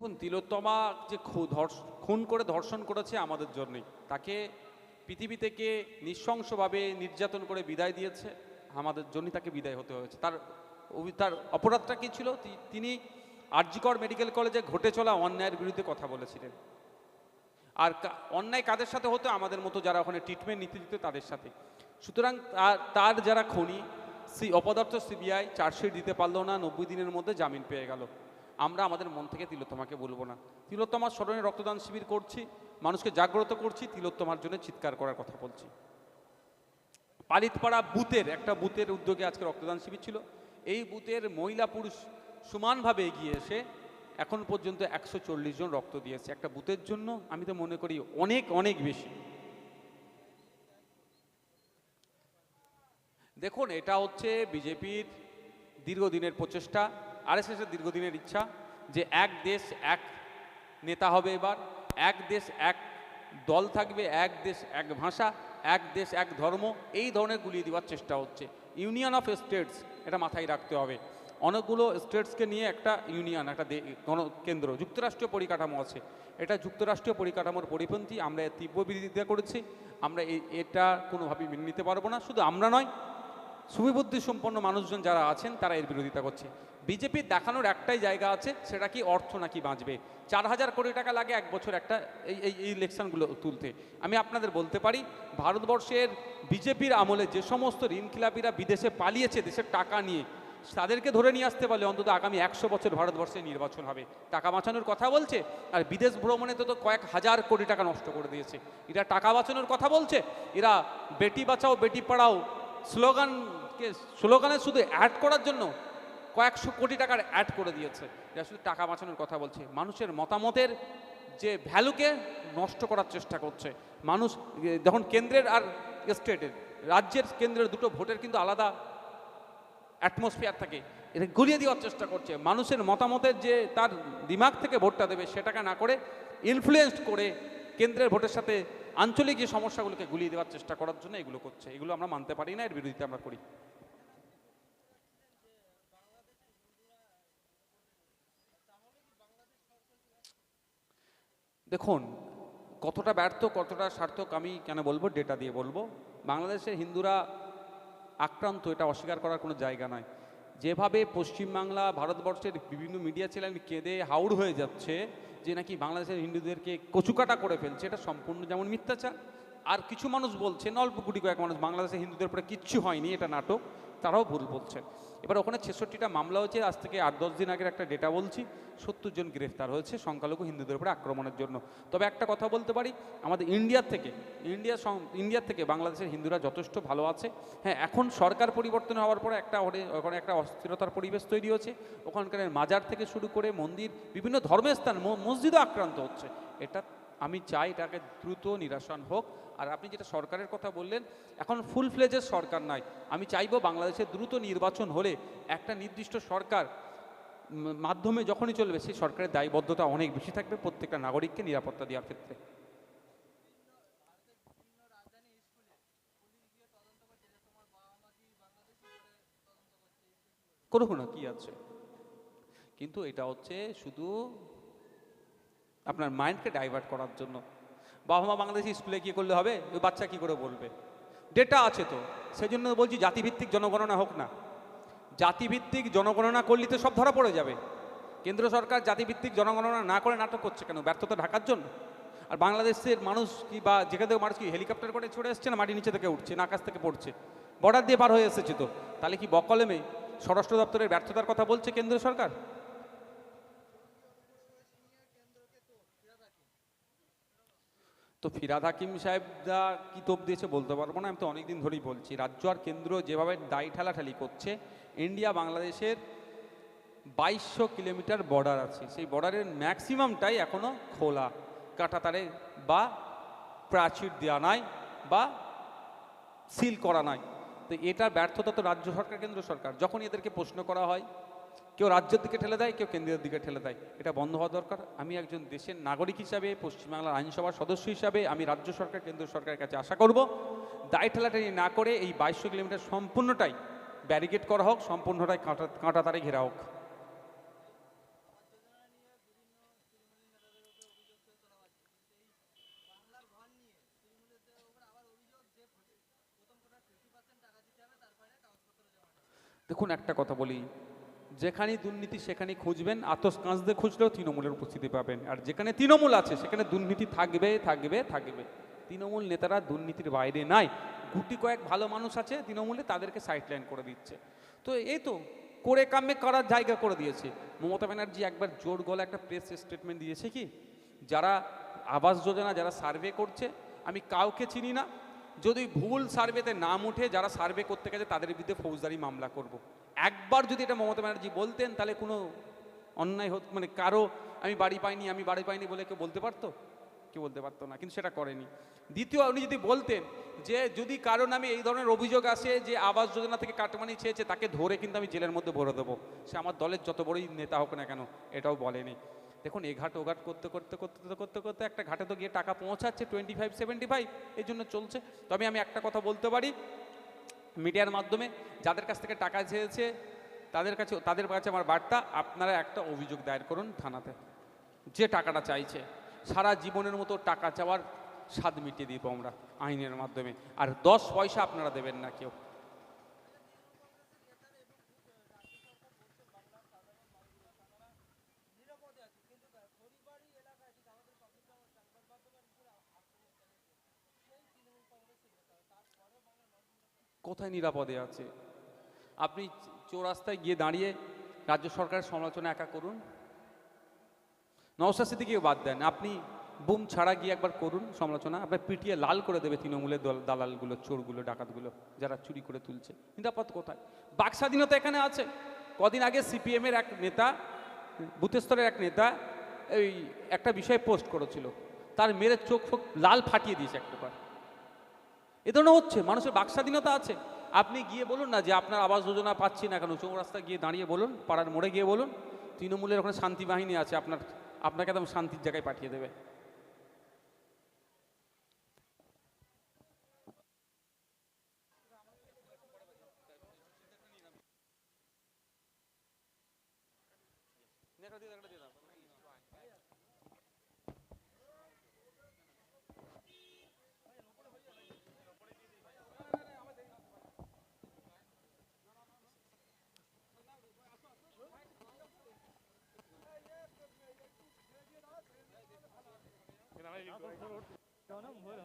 এখন তিলোত্তমা যে খুন করে ধর্ষণ করেছে আমাদের জন্যই। তাকে পৃথিবী থেকে নৃশংসভাবে নির্যাতন করে বিদায় দিয়েছে, আমাদের জন্যই তাকে বিদায় হতে হয়েছে। তার তার অপরাধটা কী ছিল? তিনি আরজিকর মেডিকেল কলেজে ঘটে চলা অন্যায়ের বিরুদ্ধে কথা বলেছিলেন। আর অন্যায় কাদের সাথে হতো? আমাদের মতো যারা ওখানে ট্রিটমেন্ট নিতে দিত, তাদের সাথে। সুতরাং তার- তার যারা খনি, সি, অপদার্থ সিবিআই চার্জশিট দিতে পারল না, নব্বই দিনের মধ্যে জামিন পেয়ে গেল। আমরা আমাদের মন থেকে তিলোত্তমাকে বলব না। তিলোত্তমার স্মরণে রক্তদান শিবির করছি, মানুষকে জাগ্রত করছি, তিলোত্তমার জন্য চিৎকার করার কথা বলছি। পালিতপাড়া বুথের, একটা বুথের উদ্যোগে আজকে রক্তদান শিবির ছিল। এই বুথের মহিলা পুরুষ সমানভাবে এগিয়ে এসে এখন পর্যন্ত একশো চল্লিশ জন রক্ত দিয়েছে। একটা বুথের জন্য আমি তো মনে করি অনেক অনেক বেশি। দেখুন, এটা হচ্ছে বিজেপির দীর্ঘদিনের প্রচেষ্টা। আরএসএসের দীর্ঘদিনের ইচ্ছা যে এক দেশ, এক নেতা হবে এবার, এক দেশ, এক দল থাকবে, এক দেশ, এক ভাষা, এক দেশ, এক ধর্ম, এই ধরনের গুলিয়ে দেওয়ার চেষ্টা হচ্ছে। ইউনিয়ন অফ স্টেটস এটা মাথায় রাখতে হবে। অনেকগুলো স্টেটসকে নিয়ে একটা ইউনিয়ন একটা কেন্দ্র যুক্তরাষ্ট্রীয় পরিকাঠামো আছে। এটা যুক্তরাষ্ট্রীয় পরিকাঠামোর পরিপন্থী, আমরা তীব্র বিরোধিতা করেছি। আমরা এটা কোনোভাবেই মেনে নিতে পারব না। শুধু আমরা নয় সুবিবুদ্ধি সম্পন্ন মানুষজন যারা আছেন, তারা এর বিরোধিতা করছে। বিজেপির দেখানোর একটাই জায়গা আছে, সেটা কি অর্থ নাকি বাঁচবে? চার হাজার কোটি টাকা লাগে এক বছর একটা এই এই ইলেকশনগুলো তুলতে। আমি আপনাদের বলতে পারি, ভারতবর্ষের বিজেপির আমলে যে সমস্ত ঋণখিলাপিরা বিদেশে পালিয়েছে দেশের টাকা নিয়ে, তাদেরকে ধরে নিয়ে আসতে পারলে অন্তত আগামী একশো বছর ভারতবর্ষে নির্বাচন হবে। টাকা বাঁচানোর কথা বলছে, আর বিদেশ ভ্রমণে তো তো কয়েক হাজার কোটি টাকা নষ্ট করে দিয়েছে। এরা টাকা বাঁচানোর কথা বলছে, এরা বেটি বাঁচাও, বেটি পড়াও, স্লোগানকে, স্লোগানে শুধু অ্যাড করার জন্য কয়েকশো কোটি টাকার অ্যাড করে দিয়েছে। এরা শুধু টাকা বাঁচানোর কথা বলছে। মানুষের মতামতের যে ভ্যালুকে নষ্ট করার চেষ্টা করছে। মানুষ, যখন কেন্দ্রের আর স্টেটের, রাজ্যের কেন্দ্রের দুটো ভোটের কিন্তু আলাদা অ্যাটমসফিয়ার থাকে। এটা গলিয়ে দেওয়ার চেষ্টা করছে। মানুষের মতামতের যে তার দিমাগ থেকে ভোটটা দেবে, সেটাকে না করে ইনফ্লুয়েসড করে কেন্দ্রের ভোটের সাথে আঞ্চলিক যে সমস্যাগুলোকে গুলিয়ে দেওয়ার চেষ্টা করার জন্য এগুলো করছে। এগুলো আমরা মানতে পারি না, এর বিরোধিতা আমরা করি। দেখুন, কতটা ব্যর্থ, কতটা সার্থক আমি কেন বলব? ডেটা দিয়ে বলব। বাংলাদেশের হিন্দুরা আক্রান্ত, এটা অস্বীকার করার কোনো জায়গা নয়। যেভাবে পশ্চিমবাংলা, ভারতবর্ষের বিভিন্ন মিডিয়া চ্যানেল কেঁদে হাউড় হয়ে যাচ্ছে, যে নাকি বাংলাদেশের হিন্দুদেরকে কচুকাটা করে ফেলছে, এটা সম্পূর্ণ যেমন মিথ্যাচার। আর কিছু মানুষ বলছেন, অল্প গুটি কয়েক মানুষ, বাংলাদেশের হিন্দুদের উপরে কিচ্ছু হয়নি, এটা নাটক। তারাও ভুল বলছেন। এবার ওখানে ছেষট্টিটা মামলা হয়েছে, আজ থেকে আট দশ দিন আগের একটা ডেটা বলছি, সত্তর জন গ্রেফতার হয়েছে সংখ্যালঘু হিন্দুদের উপরে আক্রমণের জন্য। তবে একটা কথা বলতে পারি, আমাদের ইন্ডিয়ার থেকে, ইন্ডিয়া ইন্ডিয়ার থেকে বাংলাদেশের হিন্দুরা যথেষ্ট ভালো আছে। হ্যাঁ এখন সরকার পরিবর্তন হওয়ার পরে একটা ওখানে- একটা অস্থিরতার পরিবেশ তৈরি হচ্ছে ওখানকার মাজার থেকে শুরু করে মন্দির, বিভিন্ন ধর্মের স্থান মসজিদও আক্রান্ত হচ্ছে। এটা আমি চাই এটাকে দ্রুত নিরাসন হোক। আর আপনি যেটা সরকারের কথা বললেন, এখন ফুল ফ্লেজের সরকার নাই আমি চাইব বাংলাদেশে দ্রুত নির্বাচন হলে একটা নির্দিষ্ট সরকার মাধ্যমে যখনই চলবে, সেই সরকারের দায়বদ্ধতা অনেক বেশি থাকবে প্রত্যেকটা নাগরিককে নিরাপত্তা দেওয়ার ক্ষেত্রে। করুক না, কি আছে? কিন্তু এটা হচ্ছে শুধু আপনার মাইন্ডকে ডাইভার্ট করার জন্য। বাবা মা বাংলাদেশি স্কুলে গিয়ে করলে হবে? ওই বাচ্চা কী করে বলবে? ডেটা আছে তো। সেই জন্য বলছি, জাতিভিত্তিক জনগণনা হোক না। জাতিভিত্তিক জনগণনা করলে তো সব ধরা পড়ে যাবে। কেন্দ্র সরকার জাতিভিত্তিক জনগণনা না করে নাটক করছে কেন? ব্যর্থতা ঢাকার জন্য? আর বাংলাদেশের মানুষ কি বা যেখান থেকে মানুষ কি হেলিকপ্টার করে ছড়ে এসছে না মাটি নিচে থেকে উঠছে, না আকাশ থেকে পড়ছে? বর্ডার দিয়ে পার হয়ে এসেছে তো। তাহলে কি বকলেমে স্বরাষ্ট্র দপ্তরের ব্যর্থতার কথা বলছে কেন্দ্র সরকার? তো ফিরাদ হাকিম সাহেবরা কি তোপ দিয়েছে বলতে পারব না, আমি তো অনেকদিন ধরেই বলছি। রাজ্য আর কেন্দ্র যেভাবে দায় ঠেলাঠালি করছে, ইন্ডিয়া বাংলাদেশের বাইশশো কিলোমিটার বর্ডার আছে। সেই বর্ডারের ম্যাক্সিমামটাই এখনও খোলা, কাঁটাতারে বা প্রাচীর দেওয়া নাই বা সিল করা নাই। তো এটার ব্যর্থতা তো রাজ্য সরকার, কেন্দ্র সরকার। যখন এদেরকে প্রশ্ন করা হয় কেউ রাজ্যের দিকে ঠেলে দেয়, কেউ কেন্দ্রের দিকে ঠেলে দেয়। এটা বন্ধ হওয়া দরকার। আমি একজন দেশের নাগরিক হিসাবে, পশ্চিমবাংলার আইনসভার সদস্য হিসাবে আমি রাজ্য সরকার কেন্দ্র সরকারের কাছে আশা করব, দায় ঠেলাটানি না করে এই বাইশশো কিলোমিটার সম্পূর্ণটাই ব্যারিকেড করা হোক, সম্পূর্ণটাই কাঁটা কাঁটা তারে ঘেরা হোক। দেখুন, একটা কথা বলি। যেখানেই দুর্নীতি, সেখানেই খুঁজবেন। আতস কাঁচতে খুঁজলেও তৃণমূলের উপস্থিতি পাবেন। আর যেখানে তৃণমূল আছে, সেখানে দুর্নীতি থাকবে থাকবে থাকবে। তৃণমূল নেতারা দুর্নীতির বাইরে নাই। গুটি কয়েক ভালো মানুষ আছে তৃণমূলে, তাদেরকে সাইডলাইন করে দিচ্ছে। তো এই তো, করে কামে করার জায়গা করে দিয়েছে। মমতা ব্যানার্জি একবার জোর গলা একটা প্রেস স্টেটমেন্ট দিয়েছে কি? যারা আবাস যোজনা, যারা সার্ভে করছে, আমি কাউকে চিনি না। যদি ভুল সার্ভেতে নাম উঠে যারা সার্ভে করতে গেছে, তাদের বিরুদ্ধে ফৌজদারি মামলা করব। একবার যদি এটা মমতা ব্যানার্জি বলতেন, তাহলে কোনো অন্যায় হত মানে কারও আমি বাড়ি পাইনি, আমি বাড়ি পাইনি বলে কেউ বলতে পারতো? কেউ বলতে পারতো না, কিন্তু সেটা করেনি। দ্বিতীয়, উনি যদি বলতেন যে যদি কারও নামে এই ধরনের অভিযোগ আসে যে আবাস যোজনা থেকে কাটমানি চেয়েছে, তাকে ধরে কিন্তু আমি জেলের মধ্যে ভরে দেবো। সে আমার দলের যত বড়ই নেতা হোক না কেন, এটাও বলেনি। দেখুন, এ ঘাট, ও ঘাট করতে করতে করতে করতে করতে একটা ঘাটে তো গিয়ে টাকা পৌঁছাচ্ছে টোয়েন্টি ফাইভ সেভেন্টি ফাইভ এই জন্য চলছে। তবে আমি একটা কথা বলতে পারি, মিডিয়ার মাধ্যমে যাদের কাছ থেকে টাকা চেয়েছে, তাদের কাছে তাদের কাছে আমার বার্তা, আপনারা একটা অভিযোগ দায়ের করুন থানাতে, যে টাকাটা চাইছে। সারা জীবনের মতো টাকা চাওয়ার স্বাদ মিটিয়ে দিব আমরা আইনের মাধ্যমে। আর দশ পয়সা আপনারা দেবেন না কেউ। কোথায় নিরাপদে আছে? আপনি চৌরাস্তায় গিয়ে দাঁড়িয়ে রাজ্য সরকারের সমালোচনা একা করুন। নওশাদ সিদ্দিকিকে বাদ দেন। আপনি বুম ছাড়া গিয়ে একবার করুন সমালোচনা। আপনার পিটিয়ে লাল করে দেবে তৃণমূলের দল, দালালগুলো, চোরগুলো, ডাকাতগুলো, যারা চুরি করে তুলছে। নিরাপদ কোথায়? বাক স্বাধীনতা এখানে আছে। কদিন আগে সিপিএমের এক নেতা বুথস্তরের এক নেতা, এই একটা বিষয়ে পোস্ট করেছিল। তার মেরে চোখ ফোক লাল ফাটিয়ে দিয়েছে একটা বার এ ধরনের হচ্ছে, মানুষের বাক স্বাধীনতা আছে। আপনি গিয়ে বলুন না যে আপনার আবাস যোজনা পাচ্ছি না কেন? চৌরাস্তা গিয়ে দাঁড়িয়ে বলুন, পাড়ার মোড়ে গিয়ে বলুন। তৃণমূলের ওখানে শান্তি বাহিনী আছে, আপনার, আপনাকে একদম শান্তির জায়গায় পাঠিয়ে দেবে। cho nó mới